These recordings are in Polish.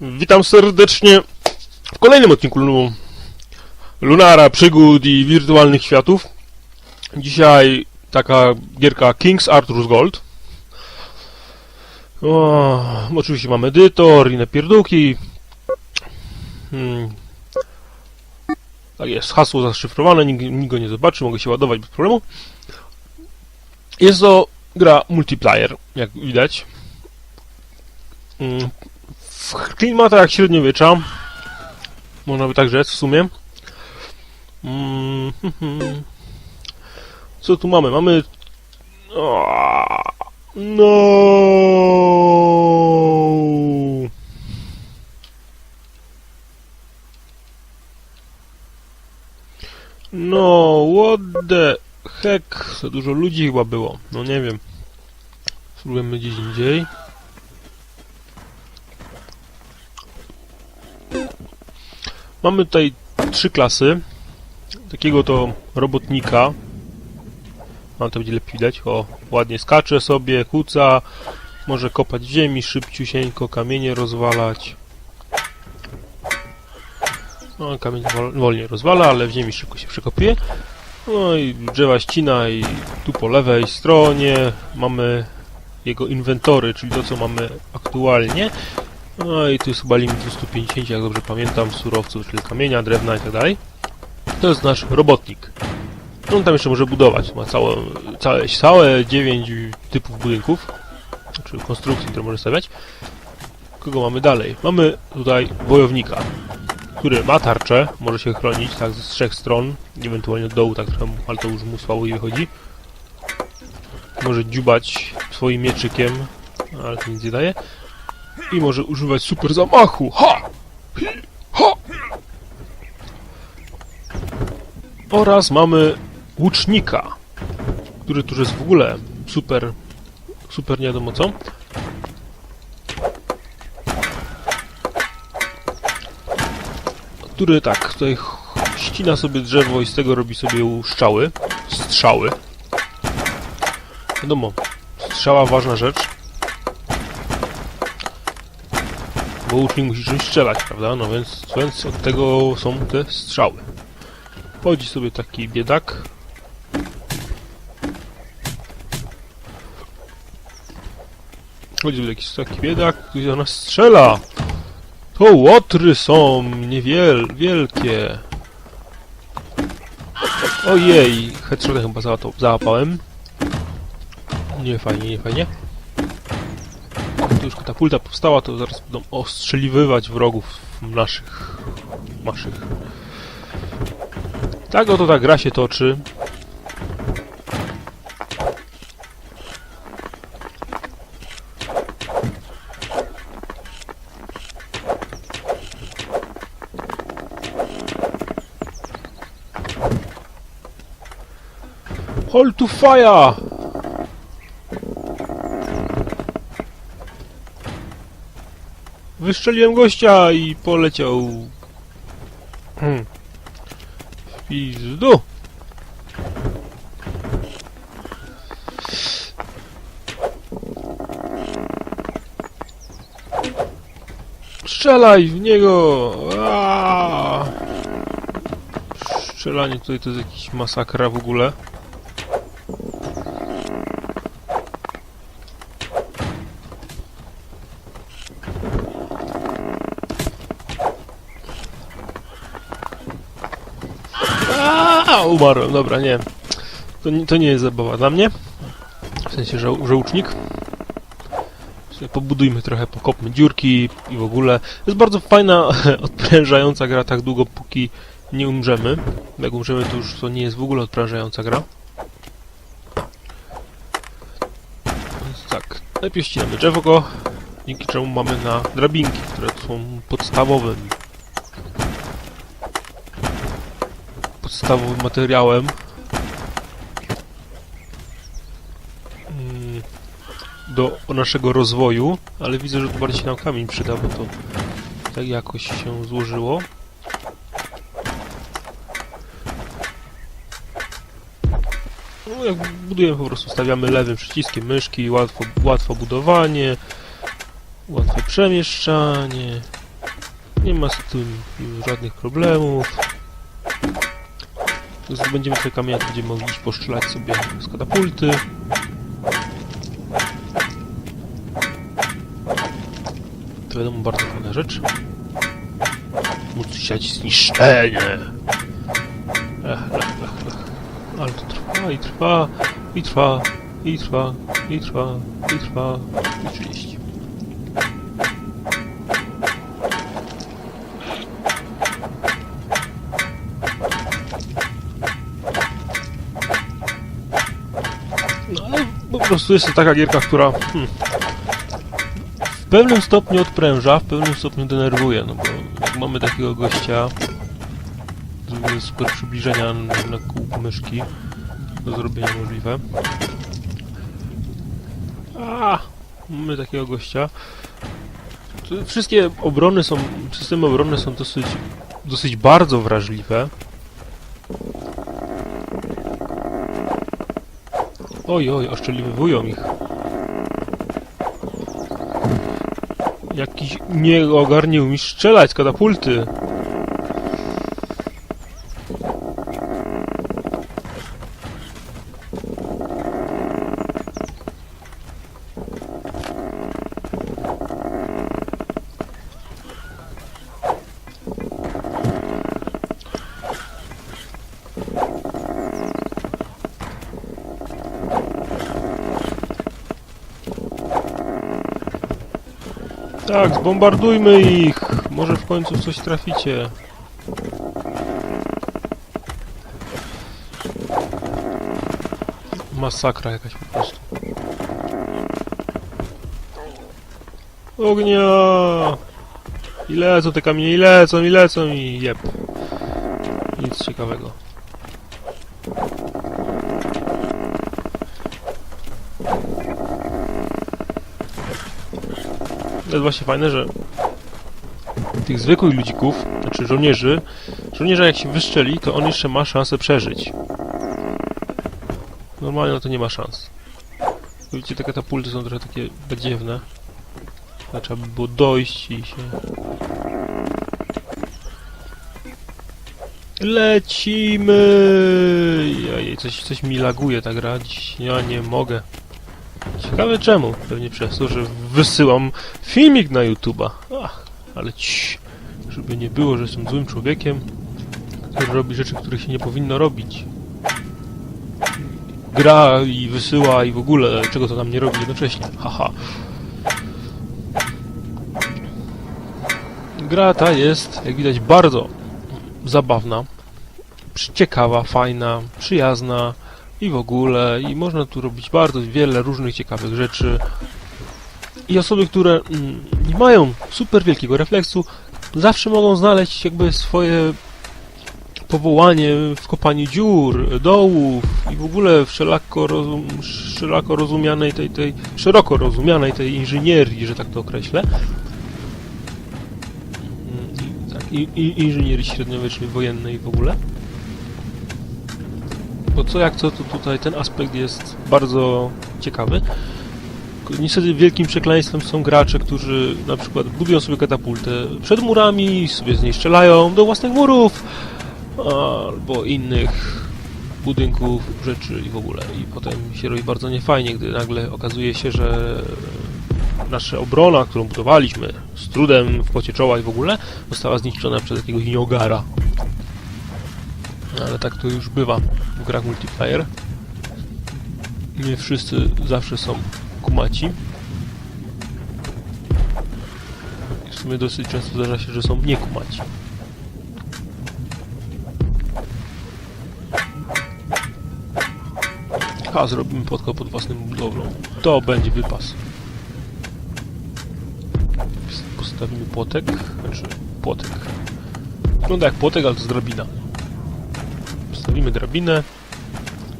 Witam serdecznie w kolejnym odcinku Lu- Lunara, przygód i wirtualnych światów. Dzisiaj taka gierka King's Arthur's Gold. O, oczywiście mamy edytor, inne pierdółki. Hmm. Tak jest, hasło zaszyfrowane, nikt, nikt go nie zobaczy, mogę się ładować bez problemu. Jest to gra multiplayer, jak widać. Mm, w klimatach średniowiecza. Można by tak rzec w sumie. Mm. Co tu mamy? Mamy. No. No, what the heck? Za dużo ludzi chyba było. No nie wiem. Spróbujemy gdzieś indziej. Mamy tutaj trzy klasy. Takiego to robotnika. Mam to będzie lepiej widać. O, ładnie skacze sobie, kuca. Może kopać w ziemi szybciusieńko, kamienie rozwalać. No, kamień wol, wolniej rozwala, ale w ziemi szybko się przekopuje. No i drzewa ścina i tu po lewej stronie mamy jego inwentory, czyli to co mamy aktualnie. No i tu jest chyba limit 250, jak dobrze pamiętam, surowców, czyli kamienia, drewna i tak dalej. To jest nasz robotnik. No on tam jeszcze może budować, ma całe, całe, całe 9 typów budynków, czy konstrukcji, które może stawiać. Kogo mamy dalej? Mamy tutaj wojownika, który ma tarczę, może się chronić tak z trzech stron, ewentualnie od dołu, tak trochę, ale to już mu słabo i wychodzi. Może dziubać swoim mieczykiem, ale to nic nie daje i może używać super zamachu. Ha! Ha! Oraz mamy łucznika, który tu jest w ogóle super, super nie wiadomo co. Który tak, tutaj ścina sobie drzewo i z tego robi sobie strzały, strzały. Wiadomo, strzała ważna rzecz. Bo łucznik musi czymś strzelać, prawda? No więc, więc od tego są te strzały. Chodzi sobie taki biedak. Chodzi sobie jakiś taki biedak, który do nas strzela. To łotry są niewiel, wielkie. Ojej, headshotem chyba załapa- załapałem. Nie fajnie, nie fajnie katapulta powstała, to zaraz będą ostrzeliwywać wrogów naszych. naszych. Tak oto ta gra się toczy. Hold to fire! Wystrzeliłem gościa i poleciał. Hmm. Pizdu. Strzelaj w niego! Aaaa! Strzelanie tutaj to jest jakiś masakra w ogóle. A, umarłem, dobra, nie. To, to nie jest zabawa dla mnie. W sensie, że żołcznik. Pobudujmy trochę, pokopmy dziurki i w ogóle. Jest bardzo fajna, odprężająca gra tak długo, póki nie umrzemy. Jak umrzemy, to już to nie jest w ogóle odprężająca gra. Więc tak, najpierw ścinamy drzewo, dzięki czemu mamy na drabinki, które są podstawowym podstawowym materiałem. Mm, Do naszego rozwoju, ale widzę, że tu bardziej się nam kamień przyda, bo to tak jakoś się złożyło. No, jak budujemy po prostu stawiamy lewym przyciskiem myszki, łatwo, łatwo budowanie, łatwe przemieszczanie. Nie ma z tym żadnych problemów. Zdobędziemy kamienie, to będziemy mogli iść postrzelać sobie z katapulty. To wiadomo, bardzo fajna rzecz. Móc siać zniszczenie. Ech, lech, lech, lech. Ale to trwa i trwa, i trwa, i trwa, i trwa, i trwa, i 30. No ale po prostu jest to taka gierka, która hmm, w pewnym stopniu odpręża, w pewnym stopniu denerwuje, no bo jak mamy takiego gościa, zrobię super przybliżenia na, kółku myszki, do zrobienia możliwe. A, mamy takiego gościa. Wszystkie obrony są, systemy obronne są dosyć, dosyć bardzo wrażliwe. Oj, oj, oszczeliwują ich. Jakiś nie ogarnił mi strzelać z katapulty. Tak, zbombardujmy ich! Może w końcu coś traficie. Masakra jakaś po prostu. Ognia! I lecą te kamienie, i lecą, i lecą, i jeb. Nic ciekawego. To jest właśnie fajne, że tych zwykłych ludzików, znaczy żołnierzy, żołnierza jak się wyszczeli, to on jeszcze ma szansę przeżyć. Normalnie no to nie ma szans. Widzicie, te katapulty są trochę takie badziewne. Trzeba by było dojść i się... Lecimy! Jaj, coś, coś mi laguje ta gra dziś. Ja nie mogę. Ciekawe czemu. Pewnie przez to, że wysyłam filmik na YouTube'a. Ach, ale ci, żeby nie było, że jestem złym człowiekiem, który robi rzeczy, których się nie powinno robić. Gra i wysyła i w ogóle czego to tam nie robi jednocześnie. Haha. Gra ta jest, jak widać, bardzo zabawna, ciekawa, fajna, przyjazna i w ogóle, i można tu robić bardzo wiele różnych ciekawych rzeczy. I osoby, które mm, nie mają super wielkiego refleksu, zawsze mogą znaleźć jakby swoje powołanie w kopaniu dziur, dołów i w ogóle wszelako, rozum, wszelako rozumianej tej, tej, szeroko rozumianej tej inżynierii, że tak to określę. Mm, Tak, i inżynierii średniowiecznej, wojennej w ogóle. Bo co jak co, to tutaj ten aspekt jest bardzo ciekawy. Niestety wielkim przekleństwem są gracze, którzy na przykład budują sobie katapultę przed murami, sobie z niej strzelają do własnych murów, albo innych budynków, rzeczy i w ogóle. I potem się robi bardzo niefajnie, gdy nagle okazuje się, że nasza obrona, którą budowaliśmy z trudem w pocie czoła i w ogóle, została zniszczona przez jakiegoś niogara. No, ale tak to już bywa w grach multiplayer. Nie wszyscy zawsze są kumaci. I w sumie dosyć często zdarza się, że są niekumaci. A, zrobimy podkop pod własnym budowlą. To będzie wypas. Postawimy płotek, znaczy płotek. Wygląda jak płotek, ale to z drabina. Postawimy drabinę,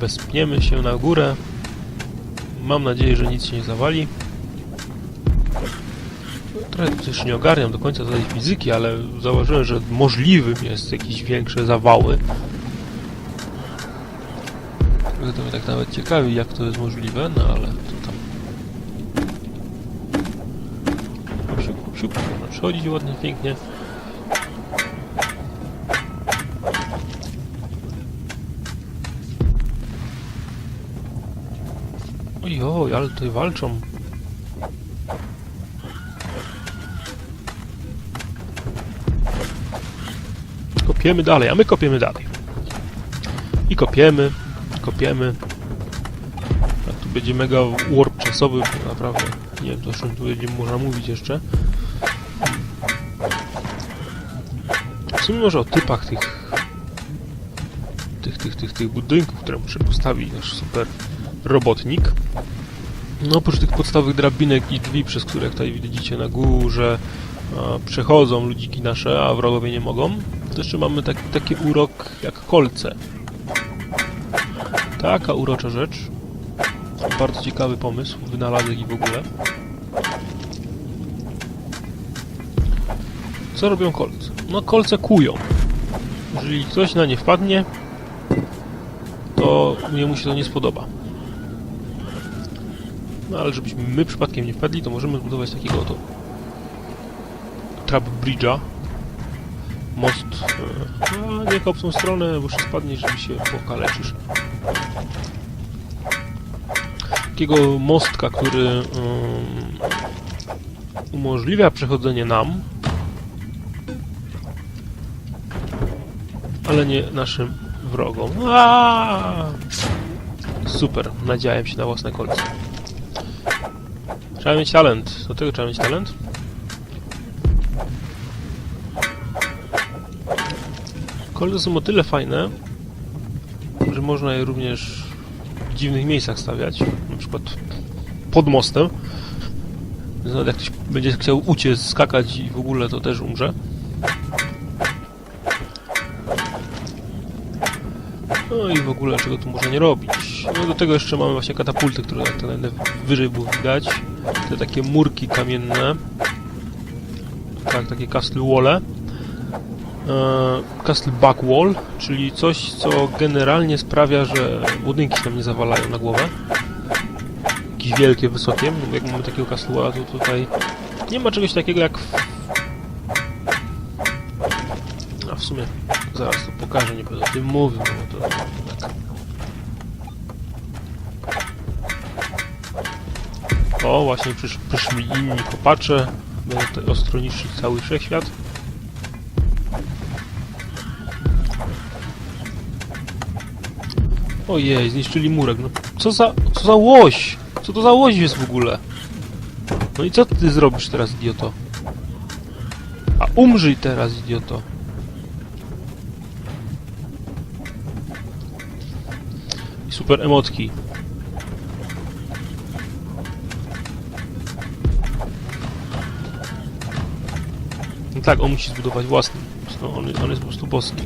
wespniemy się na górę. Mam nadzieję, że nic się nie zawali. Trochę też nie ogarniam do końca tej fizyki, ale zauważyłem, że możliwym jest jakieś większe zawały. To mnie tak nawet ciekawi, jak to jest możliwe, no ale to tam... Siup, siup, można przechodzić ładnie, pięknie. Oj, oj, ale tutaj walczą. Kopiemy dalej, a my kopiemy dalej. I kopiemy, i kopiemy. A tu będzie mega warp czasowy, naprawdę nie wiem, to tu będzie można mówić jeszcze. W sumie może o typach tych tych, tych, tych, tych budynków, które muszę postawić nasz super robotnik. No oprócz tych podstawowych drabinek i drzwi, przez które tutaj widzicie na górze a, przechodzą ludziki nasze, a wrogowie nie mogą, to jeszcze mamy taki, taki urok jak kolce. Taka urocza rzecz. Bardzo ciekawy pomysł, wynalazek i w ogóle. Co robią kolce? No kolce kują. Jeżeli ktoś na nie wpadnie, to jemu się to nie spodoba. No ale żebyśmy my przypadkiem nie wpadli, to możemy zbudować takiego oto trap bridge'a. Most. A nie kop w tą stronę, bo się spadniesz, żeby się pokaleczysz. Takiego mostka, który um, umożliwia przechodzenie nam, ale nie naszym wrogom. Super, nadziałem się na własne kolce. Trzeba mieć talent. Do tego trzeba mieć talent. Kolce są o tyle fajne, że można je również w dziwnych miejscach stawiać. Na przykład pod mostem. Więc jak ktoś będzie chciał uciec, skakać i w ogóle to też umrze. No i w ogóle czego tu można nie robić. No do tego jeszcze mamy właśnie katapulty, które to wyżej było widać. Te takie murki kamienne. Tak, takie castle walle. E, castle back wall, czyli coś, co generalnie sprawia, że budynki nam nie zawalają na głowę. Jakieś wielkie, wysokie. Jak mamy takiego castle walla, to tutaj nie ma czegoś takiego jak w... A w sumie zaraz to pokażę, nie będę o tym mówił, no to. O, właśnie przysz, przyszli inni kopacze. Będą ostro niszczyć cały wszechświat. Ojej, zniszczyli murek. No, co za, co za łoś? Co to za łoś jest w ogóle? No i co ty zrobisz teraz, idioto? A umrzyj teraz, idioto. I super emotki. No tak, on musi zbudować własny. No, on, on jest po prostu boski.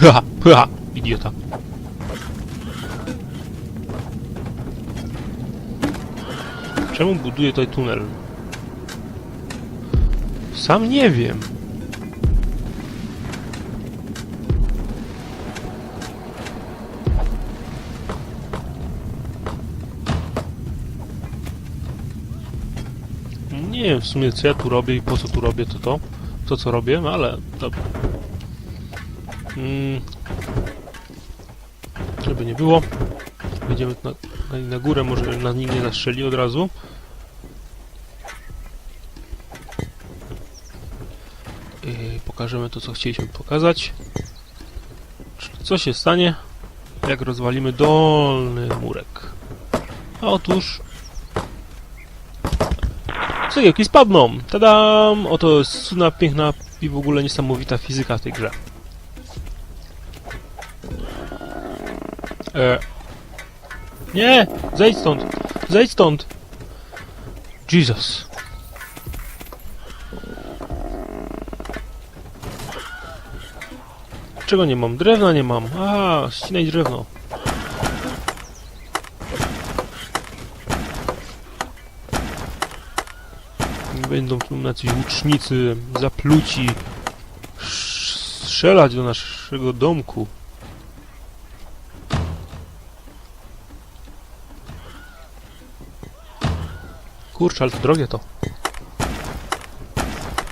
Ha, ha, idiota. Czemu buduje tutaj tunel? Sam nie wiem. Nie wiem w sumie co ja tu robię i po co tu robię to to, to co robię, no ale dobra. Mm. Żeby nie było. Wejdziemy na, na, na górę, może nas nikt nie zastrzeli od razu. I pokażemy to, co chcieliśmy pokazać. Co się stanie, jak rozwalimy dolny murek. A otóż... Cegiełki spadną! Tadam! Oto jest cudna, piękna i w ogóle niesamowita fizyka w tej grze. E. Nie! Zejdź stąd! Zejdź stąd! Jesus! Czego nie mam? Drewna nie mam. A, ścinaj drewno. Będą tu jacyś łucznicy, zapluci strzelać do naszego domku. Kurczę, ale to drogie to.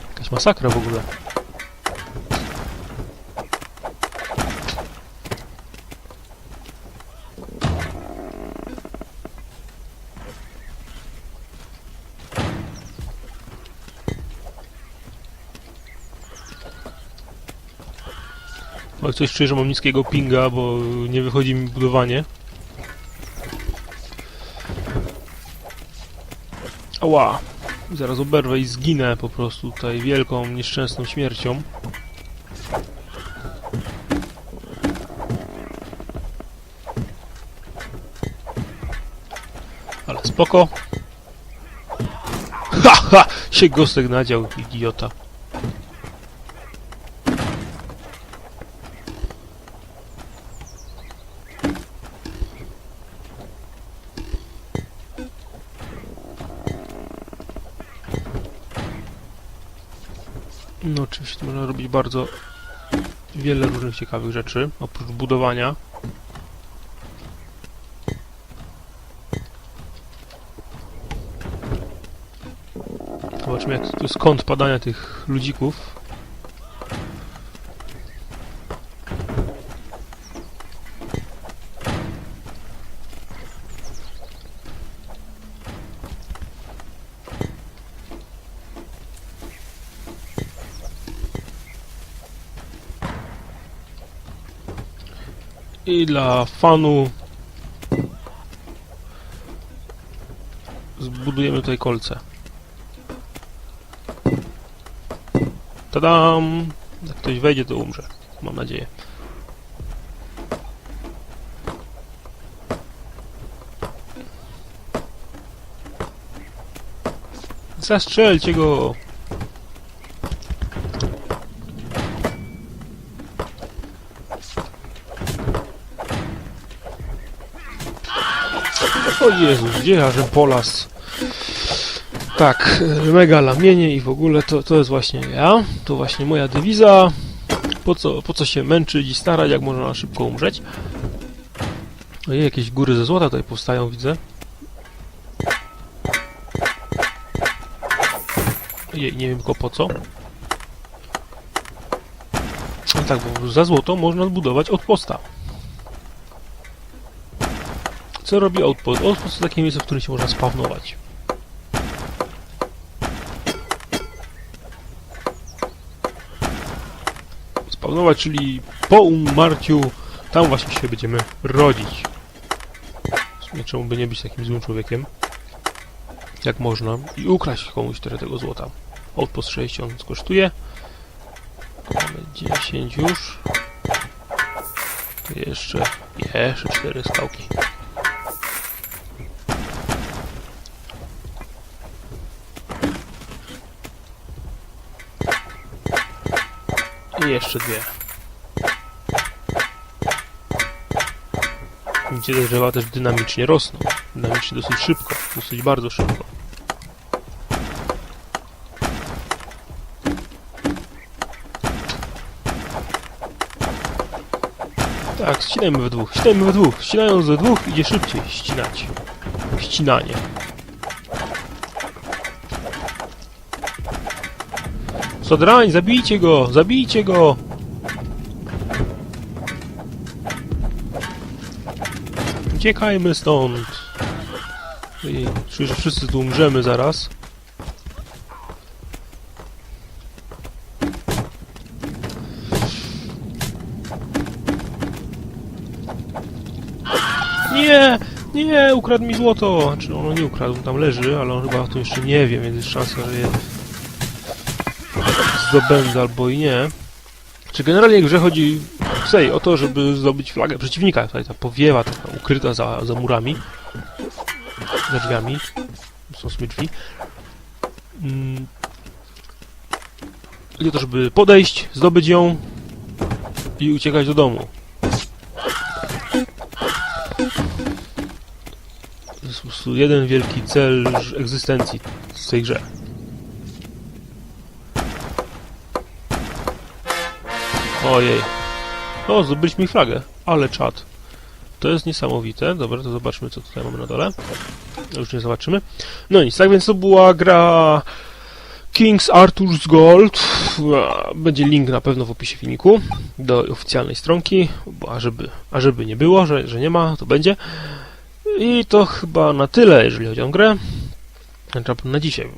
Jakaś masakra w ogóle. Oj, coś czuję, że mam niskiego pinga, bo nie wychodzi mi budowanie. Ała! Zaraz oberwę i zginę po prostu tutaj wielką, nieszczęsną śmiercią. Ale spoko. Ha, ha! Się gostek nadział, idiota. No oczywiście można robić bardzo wiele różnych ciekawych rzeczy, oprócz budowania. Zobaczmy jak kąt padania tych ludzików. I dla fanu zbudujemy tutaj kolce. Tadam! Jak ktoś wejdzie, to umrze. Mam nadzieję. Zastrzelcie go! O Jezus, gdzie ja, że? Tak, e, mega lamienie i w ogóle to, to jest właśnie ja. To właśnie moja dewiza. Po co, po co się męczyć i starać, jak można szybko umrzeć? Ojej, jakieś góry ze złota tutaj powstają, widzę. Ojej, nie wiem tylko po co. No tak, bo za złoto można zbudować outposta. Co robi outpost? Outpost to takie miejsce, w którym się można spawnować. Spawnować, czyli po umarciu tam właśnie się będziemy rodzić. W sumie czemu by nie być takim złym człowiekiem? Jak można. I ukraść komuś tyle tego złota. Outpost 60 kosztuje. Mamy 10 już. Tu jeszcze, jeszcze 4 skałki. I jeszcze dwie. Gdzie te drzewa też dynamicznie rosną. Dynamicznie dosyć szybko, dosyć bardzo szybko. Tak, ścinajmy we dwóch, ścinajmy we dwóch. Ścinając we dwóch idzie szybciej ścinać. Ścinanie. Sodrań, zabijcie go! Zabijcie go! Uciekajmy stąd! Czuję, że wszyscy tu umrzemy zaraz. Nie! Nie! Ukradł mi złoto! Znaczy, ono nie ukradł, tam leży, ale on chyba tym jeszcze nie wie, więc jest szansa, że je zdobędę albo i nie. Czy generalnie grze chodzi sej o to, żeby zdobyć flagę przeciwnika. Tutaj ta powiewa taka ukryta za, za murami. Za drzwiami. Są sobie drzwi. Mm. Chodzi o to, żeby podejść, zdobyć ją i uciekać do domu. To jest po prostu jeden wielki cel egzystencji w tej grze. Ojej. O, zdobyliśmy flagę. Ale czad. To jest niesamowite. Dobra, to zobaczmy, co tutaj mamy na dole. Już nie zobaczymy. No nic, tak więc to była gra King's Arthur's Gold. Będzie link na pewno w opisie filmiku do oficjalnej stronki, bo a żeby, a żeby nie było, że, że nie ma, to będzie. I to chyba na tyle, jeżeli chodzi o grę. Na dzisiaj.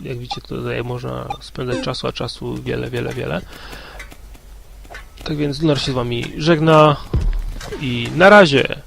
Jak widzicie, tutaj można spędzać czasu, a czasu wiele, wiele, wiele. Tak więc Lunar się z wami żegna i na razie.